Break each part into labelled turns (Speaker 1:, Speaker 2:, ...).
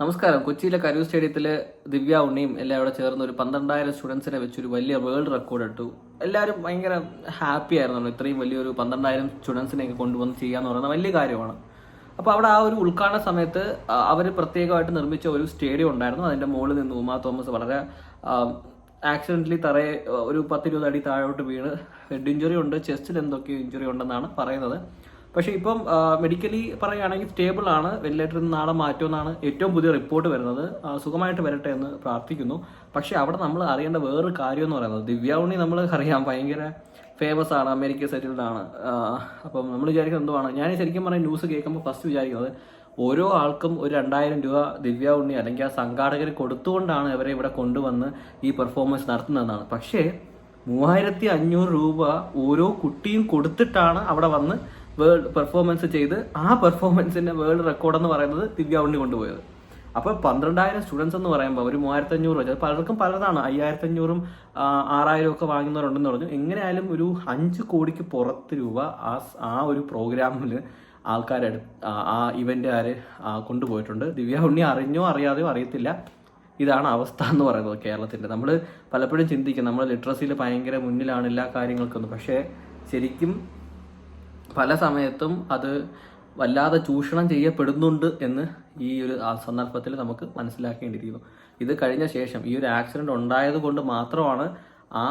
Speaker 1: നമസ്കാരം. കൊച്ചിയിലെ കരൂർ സ്റ്റേഡിയത്തിൽ ദിവ്യ ഉണ്ണിയും എല്ലാം അവിടെ ചേർന്ന് ഒരു പന്ത്രണ്ടായിരം സ്റ്റുഡൻസിനെ വെച്ചൊരു വലിയ വേൾഡ് റെക്കോർഡ് ഇട്ടു. എല്ലാവരും ഭയങ്കര ഹാപ്പി ആയിരുന്നു ഇത്രയും വലിയൊരു പന്ത്രണ്ടായിരം സ്റ്റുഡൻസിനെയൊക്കെ കൊണ്ടുവന്ന് ചെയ്യാന്ന് പറയുന്നത് വലിയ കാര്യമാണ്. അപ്പോൾ അവിടെ ആ ഒരു ഉദ്ഘാടന സമയത്ത് അവർ പ്രത്യേകമായിട്ട് നിർമ്മിച്ച ഒരു സ്റ്റേഡിയം ഉണ്ടായിരുന്നു. അതിന്റെ മുകളിൽ നിന്ന് ഉമാ തോമസ് വളരെ ആക്സിഡന്റലി തറയെ ഒരു പത്തിരുപത് അടി താഴോട്ട് വീണ്. ഹെഡ് ഇഞ്ചുറി ഉണ്ട് ചെസ്റ്റിൽ എന്തൊക്കെയോ ഇഞ്ചുറി ഉണ്ടെന്നാണ് പറയുന്നത്. പക്ഷേ ഇപ്പം മെഡിക്കലി പറയുകയാണെങ്കിൽ സ്റ്റേബിൾ ആണ്. വെന്റിലേറ്ററിൽ നിന്ന് നാളെ മാറ്റുമെന്നാണ് ഏറ്റവും പുതിയ റിപ്പോർട്ട് വരുന്നത്. സുഖമായിട്ട് വരട്ടെ എന്ന് പ്രാർത്ഥിക്കുന്നു. പക്ഷേ അവിടെ നമ്മൾ അറിയേണ്ട വേറൊരു കാര്യം എന്ന് പറയുന്നത് ദിവ്യ ഉണ്ണി നമ്മൾ അറിയാം ഭയങ്കര ഫേമസ് ആണ് അമേരിക്ക സെറ്റിൽഡ് ആണ്. അപ്പം നമ്മൾ വിചാരിക്കുന്നത് എന്തുവാണ്? ഞാൻ ശരിക്കും പറഞ്ഞ ന്യൂസ് കേൾക്കുമ്പോൾ ഫസ്റ്റ് വിചാരിക്കുന്നത് ഓരോ ആൾക്കും ഒരു രണ്ടായിരം രൂപ ദിവ്യ ഉണ്ണി അല്ലെങ്കിൽ ആ സംഘാടകർ കൊടുത്തുകൊണ്ടാണ് ഇവരെ ഇവിടെ കൊണ്ടുവന്ന് ഈ പെർഫോമൻസ് നടത്തുന്നതെന്നാണ്. പക്ഷേ മൂവായിരത്തി അഞ്ഞൂറ് രൂപ ഓരോ കുട്ടിയും കൊടുത്തിട്ടാണ് അവിടെ വന്ന് വേൾഡ് പെർഫോമൻസ് ചെയ്ത് ആ പെർഫോമൻസിന്റെ വേൾഡ് റെക്കോർഡ് എന്ന് പറയുന്നത് ദിവ്യ ഉണ്ണി കൊണ്ടുപോയത്. അപ്പോൾ പന്ത്രണ്ടായിരം സ്റ്റുഡൻസ് എന്ന് പറയുമ്പോൾ ഒരു മൂവായിരത്തി അഞ്ഞൂറ് വെച്ചാൽ പലർക്കും പലതാണ്. അയ്യായിരത്തി അഞ്ഞൂറും ആറായിരം ഒക്കെ വാങ്ങുന്നവരുണ്ടെന്ന് പറഞ്ഞു. എങ്ങനെയായാലും ഒരു അഞ്ച് കോടിക്ക് പുറത്ത് രൂപ ആ ആ ഒരു പ്രോഗ്രാമിൽ ആൾക്കാരെ ആ- ആര് കൊണ്ടുപോയിട്ടുണ്ട്. ദിവ്യ ഉണ്ണി അറിഞ്ഞോ അറിയാതെയോ അറിയത്തില്ല. ഇതാണ് അവസ്ഥ എന്ന് പറയുന്നത് കേരളത്തിന്റെ നമ്മൾ പലപ്പോഴും ചിന്തിക്കും നമ്മൾ ലിറ്ററസിയിൽ ഭയങ്കര മുന്നിലാണ് എല്ലാ കാര്യങ്ങൾക്കൊന്നും പക്ഷേ ശരിക്കും പല സമയത്തും അത് വല്ലാതെ ചൂഷണം ചെയ്യപ്പെടുന്നുണ്ട് എന്ന് ഈ ഒരു സന്ദർഭത്തിൽ നമുക്ക് മനസ്സിലാക്കേണ്ടിയിരിക്കുന്നു. ഇത് കഴിഞ്ഞ ശേഷം ഈ ഒരു ആക്സിഡന്റ് ഉണ്ടായത് കൊണ്ട് മാത്രമാണ് ആ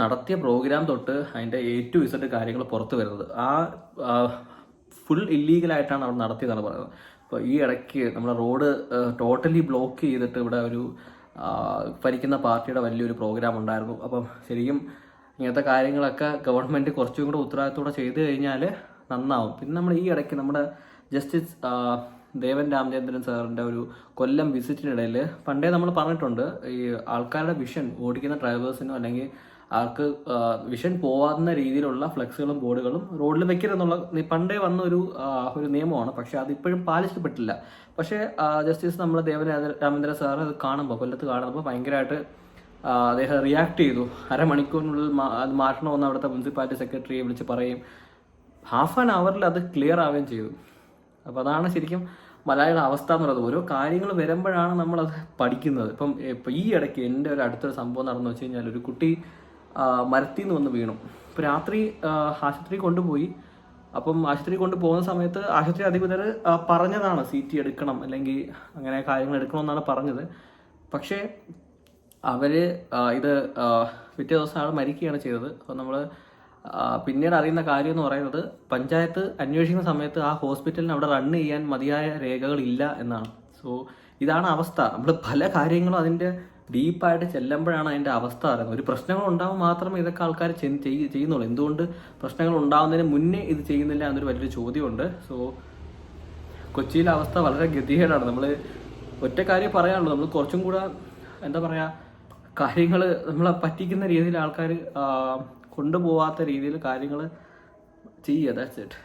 Speaker 1: നടത്തിയ പ്രോഗ്രാം തൊട്ട് അതിന്റെ എ ടു ഇസഡ് കാര്യങ്ങൾ പുറത്തു വരുന്നത്. ആ ഫുൾ ഇല്ലീഗലായിട്ടാണ് അവർ നടത്തിയതാണ് പറയുന്നത്. അപ്പോൾ ഈ ഇടയ്ക്ക് നമ്മുടെ റോഡ് ടോട്ടലി ബ്ലോക്ക് ചെയ്തിട്ട് ഇവിടെ ഒരു ഭരിക്കുന്ന പാർട്ടിയുടെ വലിയൊരു പ്രോഗ്രാം ഉണ്ടായിരുന്നു. അപ്പം ശരിക്കും ഇങ്ങനത്തെ കാര്യങ്ങളൊക്കെ ഗവൺമെന്റ് കുറച്ചും കൂടെ ഉത്തരവാദിത്തോടെ ചെയ്തു കഴിഞ്ഞാൽ നന്നാവും. പിന്നെ നമ്മൾ ഈ ഇടയ്ക്ക് നമ്മുടെ ജസ്റ്റിസ് ദേവൻ രാമചന്ദ്രൻ സാറിന്റെ ഒരു കൊല്ലം വിസിറ്റിനിടയിൽ പണ്ടേ നമ്മൾ പറഞ്ഞിട്ടുണ്ട് ഈ ആൾക്കാരുടെ വിഷൻ ഓടിക്കുന്ന ഡ്രൈവേഴ്സിനോ അല്ലെങ്കിൽ ആൾക്ക് വിഷൻ പോവാവുന്ന രീതിയിലുള്ള ഫ്ലെക്സുകളും ബോർഡുകളും റോഡിൽ വെക്കരുതെന്നുള്ള പണ്ടേ വന്ന ഒരു ഒരു നിയമമാണ്. പക്ഷേ അത് ഇപ്പോഴും പാലിക്കപ്പെട്ടില്ല പക്ഷേ ജസ്റ്റിസ് നമ്മൾ ദേവൻ രാമചന്ദ്രൻ സാർ അത് കാണുമ്പോൾ കൊല്ലത്ത് കാണുമ്പോൾ ഭയങ്കരമായിട്ട് അദ്ദേഹം റിയാക്ട് ചെയ്തു. അരമണിക്കൂറിനുള്ളിൽ അത് മാറ്റണമെന്ന് അവിടുത്തെ മുനിസിപ്പാലിറ്റി സെക്രട്ടറിയെ വിളിച്ച് പറയും. ഹാഫ് ആൻ അവറിൽ അത് ക്ലിയർ ആവുകയും ചെയ്തു. അപ്പോൾ അതാണ് ശരിക്കും മലയാളിയുടെ അവസ്ഥ എന്ന് പറയുന്നത്. ഓരോ കാര്യങ്ങൾ വരുമ്പോഴാണ് നമ്മളത് പഠിക്കുന്നത്. ഇപ്പം ഇപ്പം ഈ ഇടയ്ക്ക് എന്റെ ഒരു അടുത്തൊരു സംഭവം നടന്നു വെച്ച് കഴിഞ്ഞാൽ ഒരു കുട്ടി മരത്തിൽ നിന്ന് വന്ന് വീണു. ഇപ്പം രാത്രി ആശുപത്രി കൊണ്ടുപോയി. അപ്പം ആശുപത്രി കൊണ്ടുപോകുന്ന സമയത്ത് ആശുപത്രി അധികൃതർ പറഞ്ഞതാണ് സി ടി എടുക്കണം അല്ലെങ്കിൽ അങ്ങനെ കാര്യങ്ങൾ എടുക്കണം എന്നാണ് പറഞ്ഞത്. പക്ഷേ അവർ ആ, ഇത് പിറ്റേ ദിവസം ആൾ മരിക്കുകയാണ് ചെയ്തത്. അപ്പോൾ നമ്മൾ പിന്നീട് അറിയുന്ന കാര്യം എന്ന് പറയുന്നത് പഞ്ചായത്ത് അന്വേഷിക്കുന്ന സമയത്ത് ആ ഹോസ്പിറ്റലിന് അവിടെ റൺ ചെയ്യാൻ മതിയായ രേഖകളില്ല എന്നാണ്. സോ ഇതാണ് അവസ്ഥ. നമ്മൾ പല കാര്യങ്ങളും അതിന്റെ ഡീപ്പായിട്ട് ചെല്ലുമ്പോഴാണ് അതിന്റെ അവസ്ഥ അറിയുന്നത്. ഒരു പ്രശ്നങ്ങൾ ഉണ്ടാകുമ്പോൾ മാത്രമേ ഇതൊക്കെ ആൾക്കാർ ചെയ്യുന്നുള്ളൂ. എന്തുകൊണ്ട് പ്രശ്നങ്ങൾ ഉണ്ടാകുന്നതിന് മുന്നേ ഇത് ചെയ്യുന്നില്ല എന്നൊരു വലിയൊരു ചോദ്യമുണ്ട്. സോ കൊച്ചിയിലെ അവസ്ഥ വളരെ ഗതികേടാണ്. നമ്മൾ ഒറ്റ കാര്യം പറയാനുള്ളൂ. നമ്മൾ കുറച്ചും കൂടെ എന്താ പറയാ കാര്യങ്ങൾ നമ്മളെ പറ്റിക്കുന്ന രീതിയിൽ ആൾക്കാർ കൊണ്ടുപോവാത്ത രീതിയിൽ കാര്യങ്ങൾ ചെയ്യുക ദാറ്റ്സ് ഇറ്റ്